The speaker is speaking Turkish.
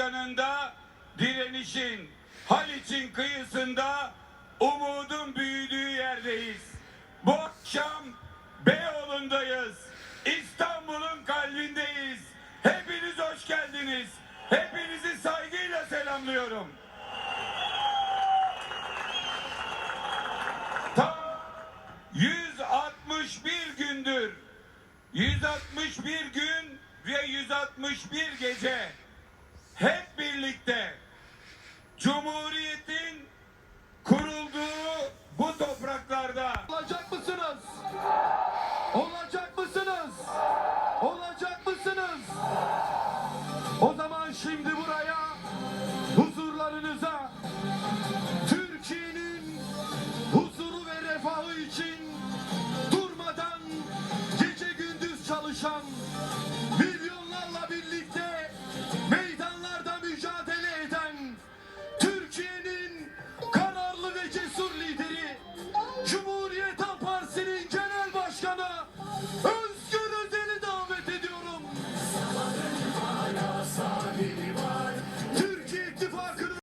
yanında direnişin, Haliç'in kıyısında umudun büyüdüğü yerdeyiz. Bu akşam Beyoğlu'ndayız. İstanbul'un kalbindeyiz. Hepiniz hoş geldiniz. Hepinizi saygıyla selamlıyorum. Tam 161 gündür 161 gün ve 161 gece hep birlikte Cumhuriyet'in kurulduğu bu topraklarda olacak mısınız? Olacak mısınız? Olacak mısınız? O zaman şimdi buraya huzurlarınıza Türkiye'nin huzuru ve refahı için durmadan gece gündüz çalışan Turlide